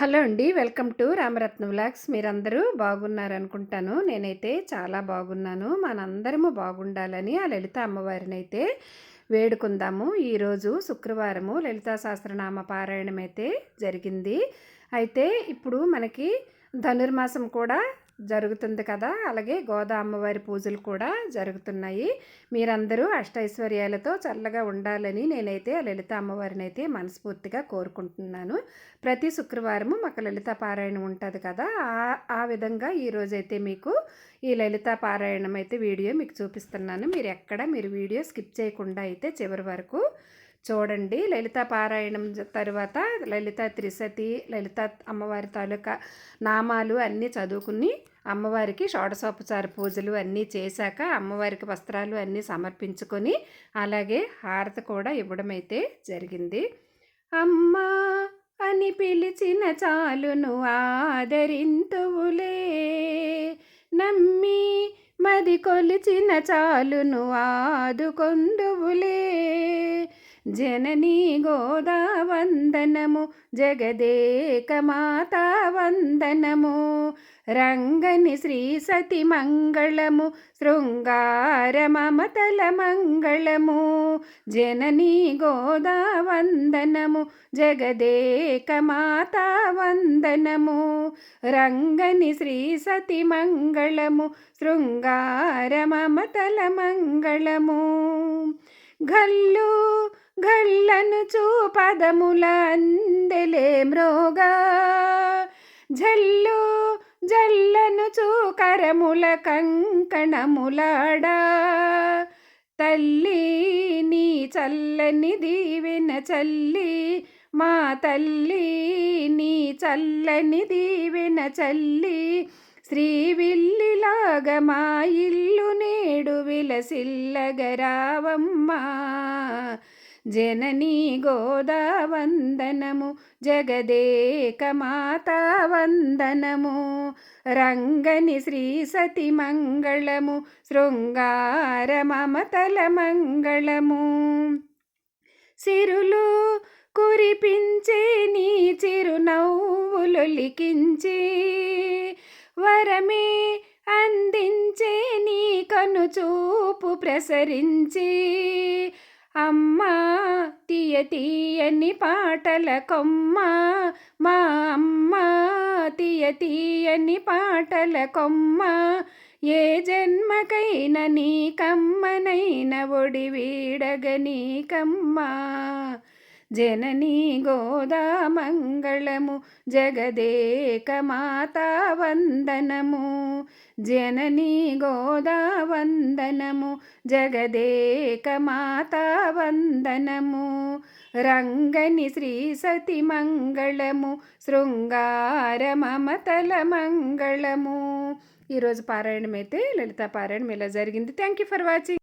Hello అండి welcome to Ramaratna vlogs. మీరందరూ బాగున్నారనుకుంటాను. నేనైతే చాలా బాగున్నాను. మనందరము బాగుండాలని ఆ లలిత అమ్మవారిని అయితే వేడుకుందాము. ఈరోజు శుక్రవారము లలితా సహస్రనామ పారాయణం అయితే జరిగింది. అయితే ఇప్పుడు మనకి ధనుర్మాసం కూడా జరుగుతుంది కదా! అలాగే గోదా అమ్మవారి పూజలు కూడా జరుగుతున్నాయి. మీరందరూ అష్టైశ్వర్యాలతో చల్లగా ఉండాలని నేనైతే లలిత అమ్మవారిని అయితే మనస్ఫూర్తిగా కోరుకుంటున్నాను. ప్రతి శుక్రవారము మాకు లలిత పారాయణం ఉంటుంది కదా! ఆ విధంగా ఈరోజైతే మీకు ఈ లలిత పారాయణం అయితే వీడియో మీకు చూపిస్తున్నాను. మీరు ఎక్కడ మీరు వీడియో స్కిప్ చేయకుండా అయితే చివరి వరకు చూడండి. లలిత పారాయణం తర్వాత లలిత త్రిశతి లలిత అమ్మవారి తాలూకా నామాలు అన్నీ చదువుకుని అమ్మవారికి షోడశోపచార పూజలు అన్నీ చేశాక అమ్మవారికి వస్త్రాలు అన్నీ సమర్పించుకొని అలాగే హారత కూడా ఇవ్వడం అయితే జరిగింది. అమ్మా అని పిలిచిన చాలును ఆదరింతువులే. నమ్మి మది కొలిచిన చాలును ఆదుకొందువులే జననీ గోదా వందనము జగదేక మాతా వందనము. రంగని శ్రీ సతి మంగళము శృంగార మమతల మంగళము. జననీ గోదా వందనము జగదేక మాతా వందనము. రంగని శ్రీ సతి మంగళము శృంగార మమతల మంగళము. గల్లు గళ్ళను చూపదముల అందెలే మ్రోగా. జల్లు జల్లను చూకరముల కంకణములాడా. తల్లి నీ చల్లని దీవెన చల్లి మా తల్లి నీ చల్లని దీవెన చల్లి శ్రీవిల్లిలాగ మా ఇల్లు నేడు విలసిల్లగరావమ్మా. జననీ గోదా వందనము జగదేక మాతా వందనము రంగని శ్రీ సతి మంగళము శృంగార మమతల మంగళము. సిరులు కురిపించే నీ చిరునవ్వులొలికించి వరమే అందించే నీ కను చూపు ప్రసరించి అమ్మా తీయ తీయని పాటల కొమ్మ. మా అమ్మ తీయ తీయని పాటల కొమ్మ. ఏ జన్మకైన నీ కమ్మనైన ఒడి వీడగనీకమ్మా జననీ గోదా మంగళము జగదేక మాతా వందనము. జననీ గోదా వందనము జగదేక మాతా వందనము. రంగని శ్రీ సతి మంగళము శృంగార మమతల మంగళము. ఈరోజు పారాయణం అయితే లలిత పారాయణం ఇలా జరిగింది. Thank you for watching